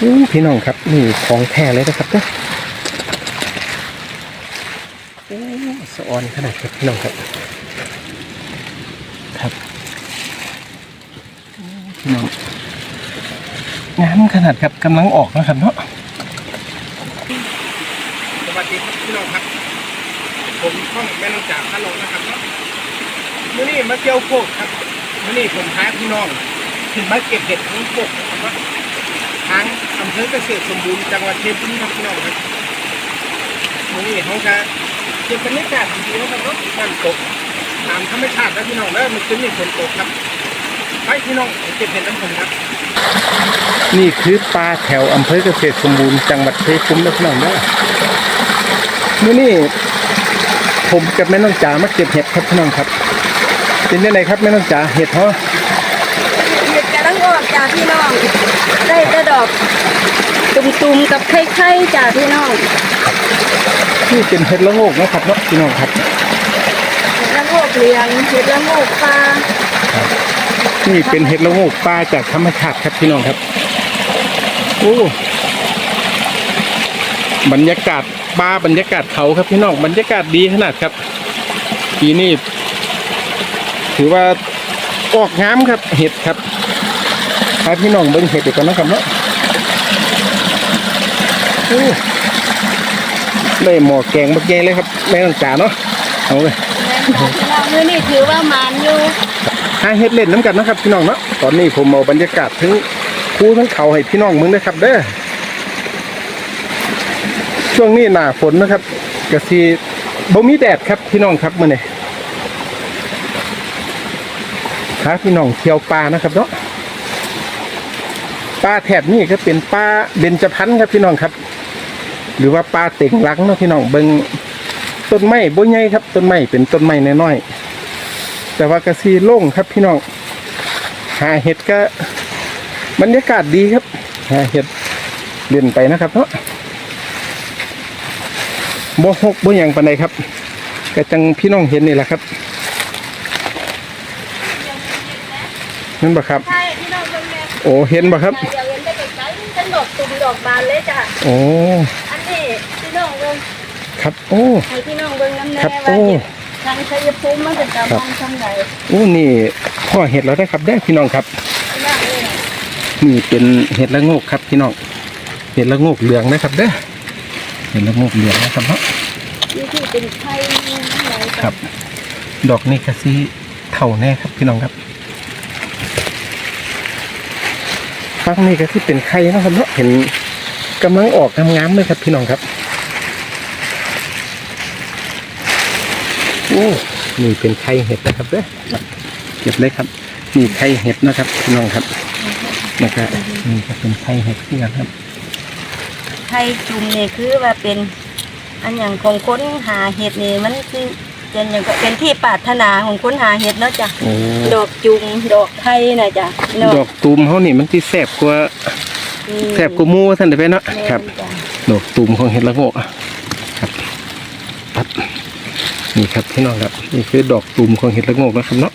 อู้พี่น้องครับนี่ของแท้เลยนะครับเด้อโอ้สะออนขนาดครับพี่น้องครับ ครับพี่น้องงามขนาดครับกำลังออกนะครับเนาะสวัสดีครับพี่น้องครับ ผมข้องแม่น้องจ่าพะโลนะครับเนาะมื่อนี้มาเที่ยวโคกครับมื่อนี้ผมพาพี่น้องขึ้นมาเก็บเห็ดทั้งโคกครับางอำเภอเกษตรสมบูรณ์จังหวัดเพชรบุรีครับพี่น้องครับมื่อนี้เขาจะเก็บบรรยากาศดีๆนะครับเนาะน้ำตกตามธรรมชาติแล้วพี่น้องแล้วมันขึ้นนี่ฝนตกครับไปพี่น้องไปเก็บเห็ดน้ำผมครับ นี่คือปลาแถวอำเภอเกษตรสมบูรณ์จังหวัดเพชรบุรีนะพี่น้องนะมื่อนี้ผมกับแม่น้องจ๋ามาเก็บเห็ดครับพี่น้องครับเป็นยังไงครับแม่น้องจ๋าเห็ดเหรอ เห็ดกำลังออกจาก พี่น้อง ได้แต่ดอกตุ่มๆกับไข่ๆจากพี่น้องนี่เป็นเห็ดละโงกนะครับเนาะพี่น้องครับเห็ดละโงกเหลืองเห็ดละโงกปลานี่เป็นเห็ดละโงกปลาจากธรรมชาติครับพี่น้องครับโอ้บรรยากาศปลาบรรยากาศเขาครับพี่น้องบรรยากาศดีขนาดครับปีนี้ถือว่าออกงามครับเห็ดครับ พาพี่น้องเบิ่งเห็ดดีกว่อนนะครับเนาะโอ้ได้หมอแกงบักแยงเลยครับแม่น้องจ๋าเนาะเอาเลยแม่นจ้ะพี่น้องมื้อนี้ถือว่าหมานอยู่หาเฮ็ดเล่นน้ำกันนะครับพี่น้องเนาะตอนนี้ผมเอาบรรยากาศทั้งภูทั้งเขาให้พี่น้องมึงนะครับ เด้อช่วงนี้หน้าฝนนะครับกะซีบ่มีแดดครับพี่น้องครับมื้อนี้พาพี่น้องเที่ยวป่านะครับเนาะ ป่าแถบนี้ก็เป็นป่าเบญจพรรณครับพี่น้องครับ หรือว่าป่าเต็งหลังเนาะพี่น้องเบิ่งต้นไม้บ่ใหญ่ครับต้นไม้เป็นต้นไม้น้อยๆแต่ว่ากระซีโล่งครับพี่น้องหาเห็ดก็บรรยากาศดีครับหาเห็ดเล่นไปนะครับเนาะบ่หกบ่หยังปานใดครับก็จังพี่น้องเห็นนี่แหละครับนั่นบ่ครับใช่ โอ้เห็นบ่ครับเดี๋ยวเห็นได้ไกลๆเป็นดอกตุ่มดอกบานเลยจ้ะโอ้อันนี้พี่น้องเบิ่งครับโอ้ให้พี่น้องเบิ่งน้ำแน่ครับว่าโอ้เห็ดทางชัยภูมิมันเป็นตามองทางใดโอ้นี่พ่อเห็ดแล้วนะครับได้อพี่น้องครับพี่น้องเลยนี่เป็นเห็ดละโงกครับพี่น้องเห็ดละโงกเหลืองนะครับเด้อเห็ดละโงกเหลืองนะครับเนาะนี่ที่เป็นไข่นี่อะไรจ้ะ ครับ ดอกนี่กะซีเท่าแน่ครับพี่น้องครับ ฟักนี่ก็ที่เป็นไข่นะครับเนาะเห็นกำลังออกงามๆเลยครับพี่น้องครับโอ้นี่เป็นไข่เห็ดนะครับเด้อเก็บเลยครับนี่ไข่เห็ดนะครับพี่น้องครับนะครับนี่ก็เป็นไข่เห็ดที่กันครับไข่จุ่มนี่คือว่าเป็น อันอย่างของค้นหาเห็ดนี่มันคือ เป็นอย่างก็เป็นที่ปรารถนาของค้นหาเห็ดเนาะจ้ะ โอ้ดอกจุ่มดอกไข่นะจ้ะเนาะดอกตูมเขานี่มันที่แสบกว่าอืมแสบกว่าหมูท่านได้ไปเนาะแม่นครับ จ้ะดอกตูมของเห็ดละโงกอะครับปั๊บนี่ครับพี่น้องครับนี่คือดอกตูมของเห็ดละโงกนะครับเนาะ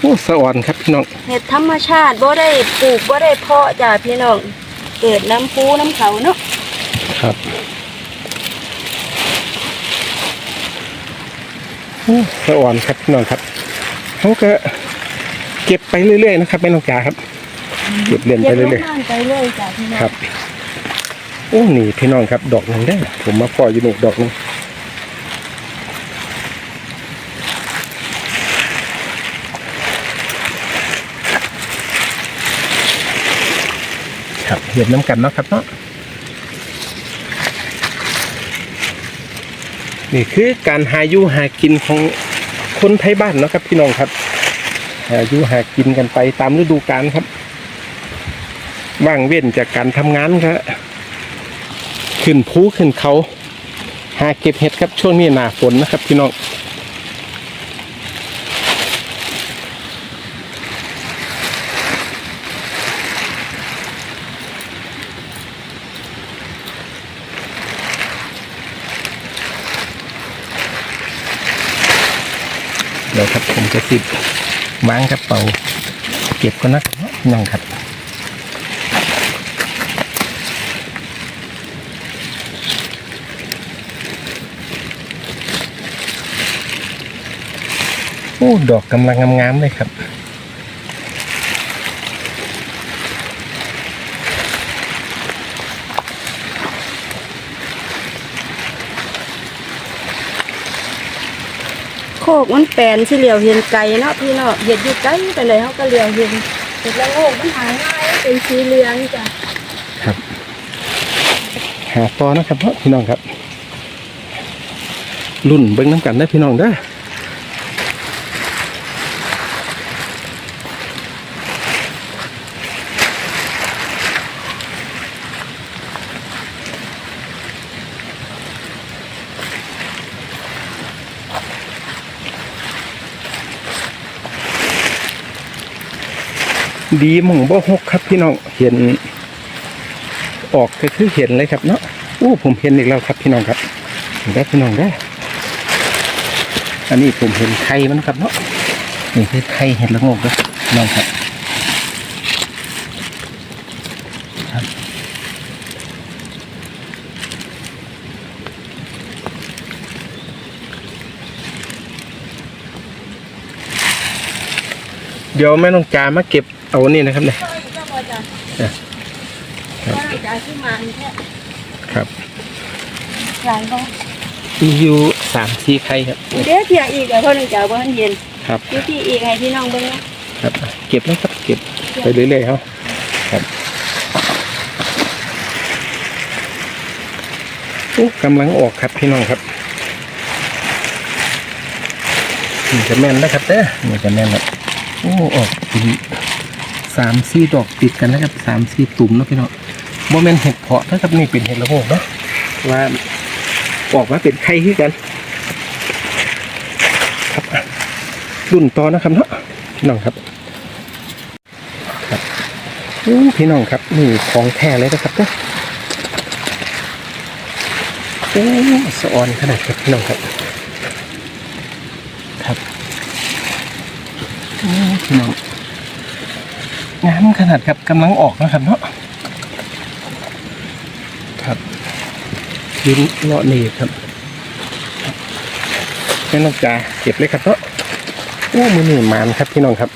โอ้สะอ่อนครับพี่น้องเห็ดธรรมชาติบ่ได้ปลูกบ่ได้เพาะจ้ะพี่น้อง เกิดน้ำพุน้ำเขาเนาะครับโอ้ สะอ่อนครับพี่น้องครับเขาก็เก็บไปเรื่อยๆนะครับไม่ต้องจ่าครับ เก็บเล่นไปเก็บเรื่ลูอยกบ้านไปเรื่อยจ้ะพี่น้ๆองครับโอ้นี่พี่น้องครับ ดอกหนึ่งได้อผมมาปล่อยอยู่นี่ดอกหนึงครับเห็นน้ำกันเนาะครับเนาะ นี่คือการหาอยู่หากินของคนไทยบ้านเนาะครับพี่น้องครับหาอยู่หากินกันไปตามฤดูกาลครับว่างเว้นจากการทำงานครับขึ้นภูขึ้นเขา หาเก็บเห็ดครับช่วงนี้หนาฝนนะครับพี่น้อง ครับ ผมจะติดวางกระเป๋า เก็บก็นักน้องครับโอ้ดอกกำลังงามๆเลยครับ กมันแปลนสิเหลียวเห็นไก่เนาะพี่เนาะเห็ดอยู่ไกลไปเลยเขาก็เหลียวเห็นเห็ดละโงกมันหายง่ายเป็นสีเหลืองจ้ะครับหาต่อนะครับพี่น้องครับรุ่นเบิ้งน้ำกันได้พี่น้องได้ ดีมองบ่หกครับพี่น้องเห็น ออกก็คือเห็นเลยครับเนาะอู้ผมเห็นอีกแล้วครับพี่น้องครับได้พี่น้องได้อันนี้ผมเห็นไข่มันครับเนาะนี่คือไข่เห็ดละงกครับน้องครับครับเดี๋ยวแม่น้องจามาเก็บ เอานี่นะครับเนี่ยก็พอจ้ะอะครับก็จะขึ้นมาแค่ครับหลายบ่มีอยู่สามสี่ไข่ครับเดี๋ยวเที่ยอีกอะเพราะนึงจะเอาบ่ทันเย็นครับอยู่ที่อีกให้พี่น้องเบิ่งนะครับ เก็บแล้วครับ เก็บไปเรื่อยๆเขาครับโอ้กำลังออกครับพี่น้องครับนี่จะแม่นนะครับเด้อนี่จะแม่นครับโอ้ออกเป็น สามสี่ดอกติดกันนะครับสามสี่ตุ่มนะพี่น้องโมเมนเห็ดเพาะนะครับนี่เป็นเห็ดละโงกเนาะว่าออกมาเป็นไข่ขึ้นกัน ครับรุ่นต่อนะครับเนาะพี่น้องครับครับอู้พี่น้องครับนี่ของแท้เลยนะครับเนาะโอ้สะออนขนาดครับพี่น้องครับ ครับโอ้พี่น้อง งามขนาดครับกำลังออกนะครับเนาะครับยืนเลาะนี่ครับแม่น้องจ๋าเก็บเลยครับเนาะโอ้มือหนึ่งมานครับพี่น้องครับ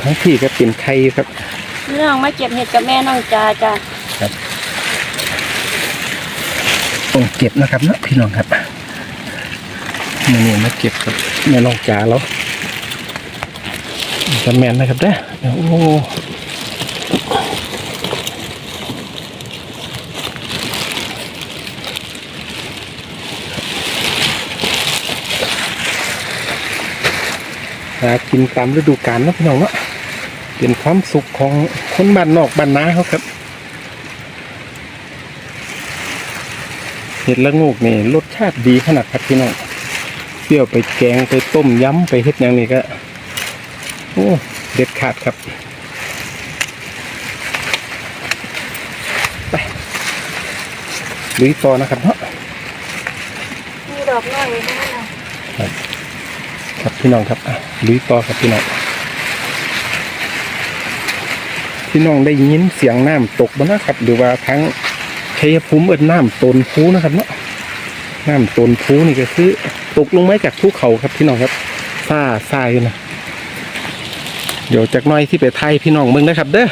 ทั้งที่ก็เป็นไข่ครับ พี่น้องมาเก็บเห็ดกับแม่น้องจาจ้ะต้องเก็บนะครับนะพี่น้องครับนี่นี่มาเก็บกับแม่น้องจาแล้วจะแมนนะครับเด้อโอ้หากินตามฤดูกาลนะพี่น้องเนาะ เป็นความสุขของคนบ้านนอกบ้านนาเขาครับ เห็ดละโงกนี่รสชาติดีขนาดครับพี่น้องเปรี้ยวไปแกงไปต้มยำไปเฮ็ดอย่างนี้ก็โอ้เด็ดขาดครับไปลุยต่อนะครับเนาะมีดอกน้อยนะครับพี่น้องครับอะลุยต่อครับพี่น้อง พี่น้องได้ยินเสียงน้ำตกบ้นะครับ หรือว่าทั้งชัยภูมิเอิ้นน้ำตนพูนะครับเนาะน้ำตนพูนี่ก็คือ ตกลงมาจากภูเขาครับพี่น้องครับซ่าซ่ายนะเดี๋ยวจากน้อยที่ไปไทยพี่น้องเมืองนะครับ เด้อ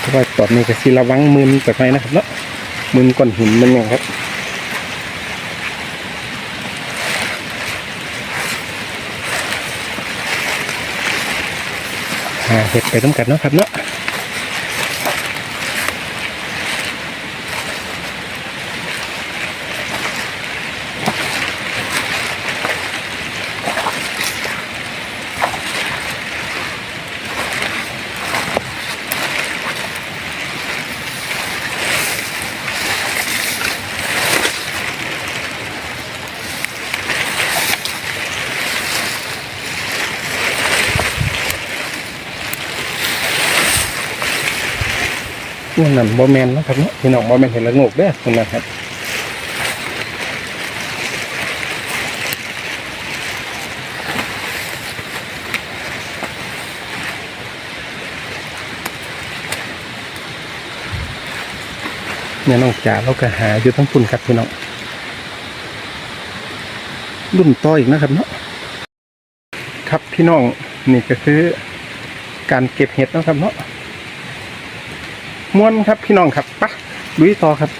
เพราะว่า ตอนนี้ก็สิระวังมืนจากไหนนะครับเนาะมืนก้อนหินมันอย่างครับหาเห็ดไปต้องกันเนาะครับเนาะ นั่นนั่นบอแมนนะครับเนาะพี่น้องบอแมนเห็นละงกเด้อตรงนั้นครับเนี่ยน้องจ๋าเราก็หาอยู่ทั้งปุ่นครับพี่น้องรุ่นต่ออีกนะครับเนาะครับพี่น้องนี่ก็คือการเก็บเห็ดนะครับเนาะ ม้วนครับพี่น้องครับปะลุยต่อครับ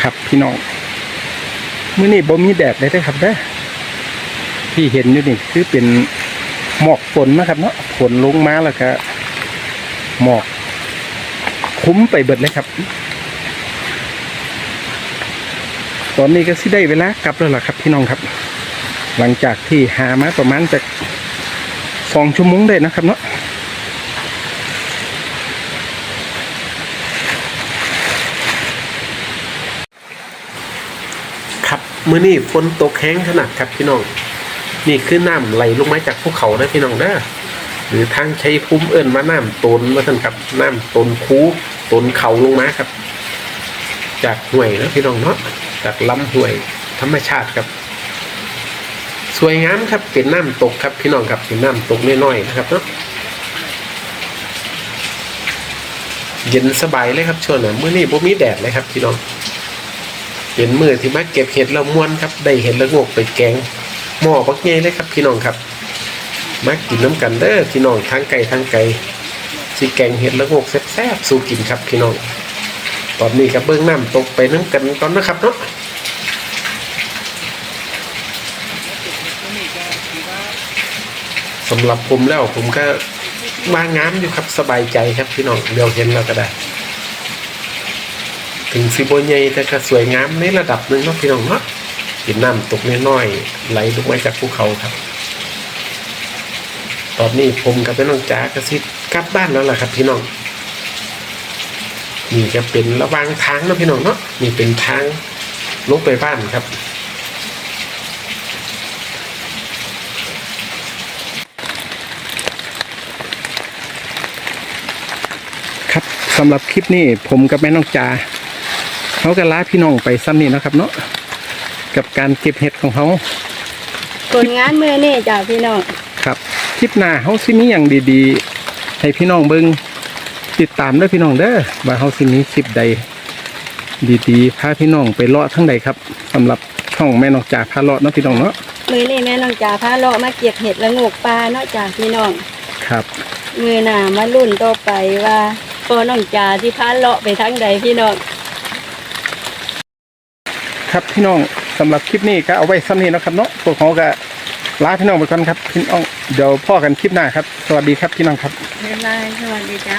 ครับพี่น้องมื้อนี้บ่มีแดดเลยเด้ครับเด้อที่เห็นอยู่นี่คือเป็นหมอกฝนนะครับเนาะฝนลงมาแล้วก็หมอก คุ้มไปเบิดเลยครับ ตอนนี้ก็สิได้เวลากลับแล้วล่ะครับพี่น้องครับ หลังจากที่หามาประมาณจากสองชั่วโมงได้นะครับเนาะ ครับ มื้อนี้ฝนตกแห้งขนาดครับพี่น้อง นี่คือน้ำไหลลงมาจากภูเขานะพี่น้องเด้อหรือทางใชัยภูมิเอิ้นมาน้ำตนว่าท่านครับน้ำตนคูตนเขาลงมาครับ จากห่วยนะพี่น้องเนาะจากลำห่วยธรรมชาติครับ สวยงามครับเป็นน้ำตกครับพี่น้องครับเป็นน้ำตกน้อยๆนะครับเนาะเย็นสบายเลยครับช่วงนั้นมื้อนี้บ่มีแดดเลยครับพี่น้อง เป็นมือที่มาเก็บเห็ดแล้วม้วนครับ ได้เห็ดละงกไปแกงหม้อบักใหญ่เลยครับ พี่น้องครับมากินน้ำกันเด้อพี่น้องทางไก่ทางไก่สิแกงเห็ดละงกแซ่บๆสู่กินครับพี่น้องตอนนี้กับเบื้องน้ำตกไปน้ำกันก่อนนะครับเนาะสำหรับผมแล้วผมก็มางามอยู่ครับสบายใจครับพี่น้องเดี๋ยวเห็นแล้วก็ได้ ถึงสิบใหญ่แต่ก็สวยงามในระดับหนึ่งเนาะพี่น้องเนาะกินน้ำตกน้อยๆไหลลงมาจากภูเขาครับ ตอนนี้ผมกับพี่น้องจ๋ากระซิบกลับบ้านแล้วล่ะครับ พี่น้องนี่จะเป็นระวางทางนะพี่น้องเนาะนี่เป็นทางลงไปบ้านครับครับสำหรับคลิปนี้ผมกับแม่น้องจา เขาก็ลาพี่น้องไปซ้ำนี่นะครับ เนาะกับการเก็บเห็ดของเขาผลงานมือนี่จ้าพี่น้องครับคลิปหน้าเขาสิมีอย่างดีๆ ให้พี่น้องเบิงติดตามเด้อพี่น้องเด้อว่าเขาสิมีคลิปใด ดีๆพาพี่น้องไปเลาะทั้งใดครับสำหรับช่องแม่น้องจาพาเลาะเนาะพี่น้องเนาะมือนี่แม่น้องจ่าพาเลาะมาเก็บเห็ดละโงกปลาเนาะจ้าพี่น้องครับมือหน้ามารุ่นต่อไปว่าพ่อน้องจ่าที่พาเลาะไปทางใดพี่น้อง ครับพี่น้องสำหรับคลิปนี้ก็เอาไว้ซ้ำนี้นะครับเนาะพวกเขาก็ลาพี่น้องไปก่อนครับพี่น้องเดี๋ยวพ่อกันคลิปหน้าครับ สวัสดีครับพี่น้องครับบ๊ายบายสวัสดีจ้า